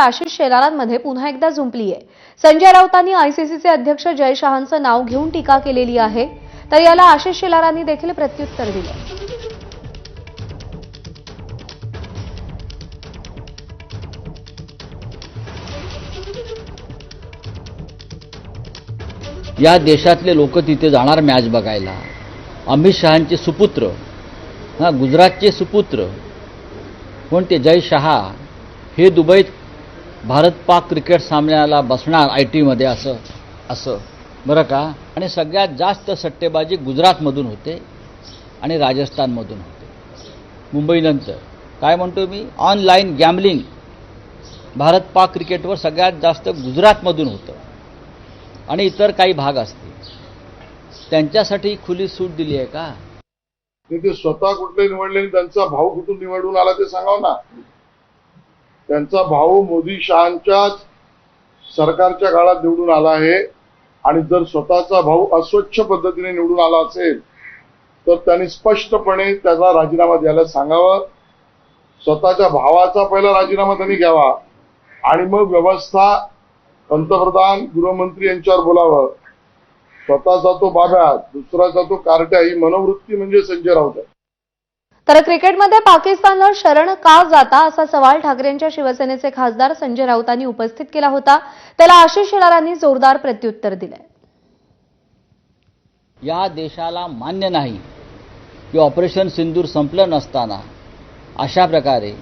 आशिष शेलारांमध्ये पुन्हा एकदा झुंपली आहे संजय राऊतांनी आयसीसीचे अध्यक्ष जय शहांचं नाव घेऊन टीका केलेली आहे तर याला आशिष शेलारांनी देखील प्रत्युत्तर दिलं. या देशातले लोक तिथे जाणार मॅच बघायला. अमित शहांचे सुपुत्र हां गुजरातचे सुपुत्र कोणते? जय शहा हे दुबईत भारत पाक क्रिकेट सामन्याला बसणार आय टीमध्ये असं असं. बरं का? आणि सगळ्यात जास्त सट्टेबाजी गुजरातमधून होते आणि राजस्थानमधून होते. मुंबईनंतर काय म्हणतो मी? ऑनलाईन गॅमलिंग भारत पाक क्रिकेटवर सगळ्यात जास्त गुजरातमधून होतं. आणि इतर काही भाग असतील. त्यांच्यासाठी खुली सूट दिली आहे का? ते स्वतः कुठले निवडले त्यांचा भाऊ कुठून निवडून आला ते सांगाव ना. त्यांचा भाऊ मोदी शहांच्याच सरकारच्या काळात निवडून आला आहे. आणि जर स्वतःचा भाऊ अस्वच्छ पद्धतीने निवडून आला असेल तर त्यांनी स्पष्टपणे त्याचा राजीनामा द्यायला सांगावं. स्वतःच्या भावाचा पहिला राजीनामा त्यांनी घ्यावा. आणि मग व्यवस्था पंतप्रधान गृहमंत्री यांच्यावर बोलावं. स्वतःचा तो बाब्या दुसराचा तो कारट्या ही मनोवृत्ती म्हणजे संजय राऊत. आहे तर क्रिकेटमध्ये पाकिस्तानला शरण का जाता असा सवाल ठाकरेंच्या शिवसेनेचे खासदार संजय राऊतांनी उपस्थित केला होता. त्याला आशिष शेलारांनी जोरदार प्रत्युत्तर दिलंय. या देशाला मान्य नाही की ऑपरेशन सिंदूर संपलं नसताना अशा प्रकारे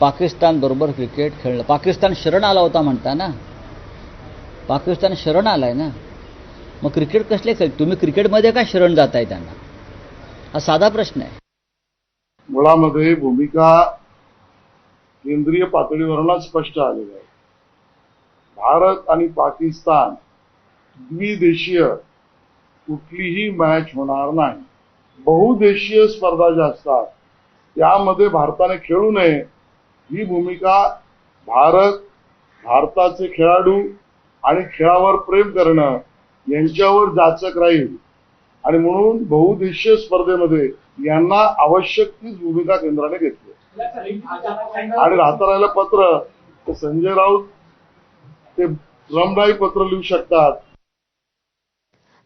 पाकिस्तानबरोबर क्रिकेट खेळलं. पाकिस्तान शरण आला होता म्हणता ना? पाकिस्तान शरण आलाय ना? मग क्रिकेट कसले खेळ? तुम्ही क्रिकेटमध्ये का शरण जाताय त्यांना? हा साधा प्रश्न आहे. मुळामध्ये भूमिका केंद्रीय पातळीवरूनच स्पष्ट आलेली आहे. भारत आणि पाकिस्तान द्विदेशीय कुठलीही मॅच होणार नाही. बहुदेशीय स्पर्धा ज्या असतात त्यामध्ये भारताने खेळू नये ही भूमिका भारत भारताचे खेळाडू आणि खेळावर प्रेम करणं यांच्यावर जाचक राहील. आणि म्हणून बहुदेशीय स्पर्धेमध्ये यांना आवश्यक तीच भूमिका केंद्राने घेतली. आणि राहता राहिलं पत्र तर संजय राऊत ते रमदायी पत्र लिहू शकतात.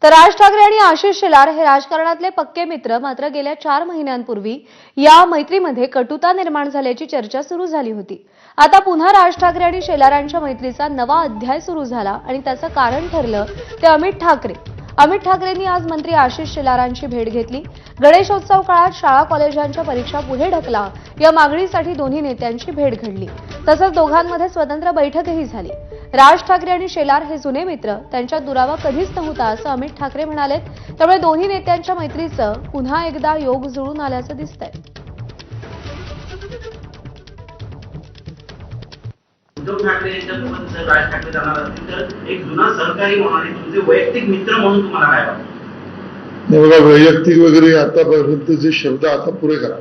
तर राज ठाकरे आणि आशिष शेलार हे राजकारणातले पक्के मित्र. मात्र गेल्या चार महिन्यांपूर्वी या मैत्रीमध्ये कटुता निर्माण झाल्याची चर्चा सुरू झाली होती. आता पुन्हा राज ठाकरे आणि शेलारांच्या मैत्रीचा नवा अध्याय सुरू झाला आणि त्याचं कारण ठरलं ते अमित ठाकरे. अमित ठाकरेंनी आज मंत्री आशिष शेलारांची भेट घेतली. गणेशोत्सव काळात शाळा कॉलेजांच्या परीक्षा पुढे ढकला. या मागणीसाठी दोन्ही नेत्यांची भेट घडली. तसंच दोघांमध्ये स्वतंत्र बैठकही झाली. राज ठाकरे आणि शेलार हे जुने मित्र. त्यांच्या दुरावा कधीच नव्हता असं अमित ठाकरे म्हणालेत. त्यामुळे दोन्ही नेत्यांच्या मैत्रीचं पुन्हा एकदा योग जुळून आल्याचं दिसतंय. उद्धव ठाकरे यांच्यासोबत जर राज ठाकरे जाणार असतील तर एक जुना सहकारी म्हणून आणि तुमचे वैयक्तिक मित्र म्हणून तुम्हाला काय वाटतं नाही बघा वैयक्तिक वगैरे आतापर्यंतचे शब्द आता पुरे करा.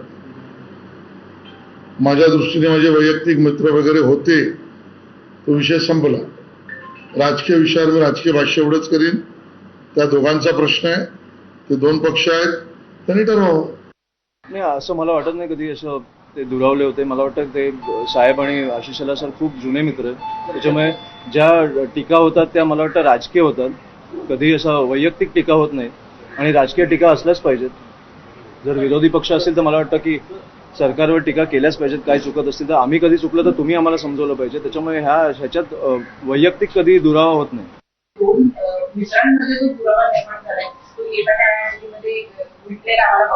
माझ्या दृष्टीने माझे वैयक्तिक मित्र वगैरे होते तो विषय संपला. राजकीय विषयावर मी राजकीय भाष्य एवढंच करीन. त्या दोघांचा प्रश्न आहे. ते दोन पक्ष आहेत. त्यांनी ठरवावं. नाही असं मला वाटत नाही कधी असं ते दुरावले होते. मला वाटतं ते साहेब आणि आशिषला सर खूप जुने मित्र त्याच्यामुळे ज्या टीका होतात त्या मला वाटतं राजकीय होतात. कधी असं वैयक्तिक टीका होत नाही. आणि राजकीय टीका असल्याच पाहिजेत. जर विरोधी पक्ष असेल तर मला वाटतं की सरकारवर टीका केल्याच पाहिजेत. काय चुकत असतील तर आम्ही कधी चुकलं तर तुम्ही आम्हाला समजवलं पाहिजे. त्याच्यामुळे ह्या ह्याच्यात वैयक्तिक कधी दुरावा होत नाही. मित्रांमध्ये जो दुरावा निर्माण झालाय तो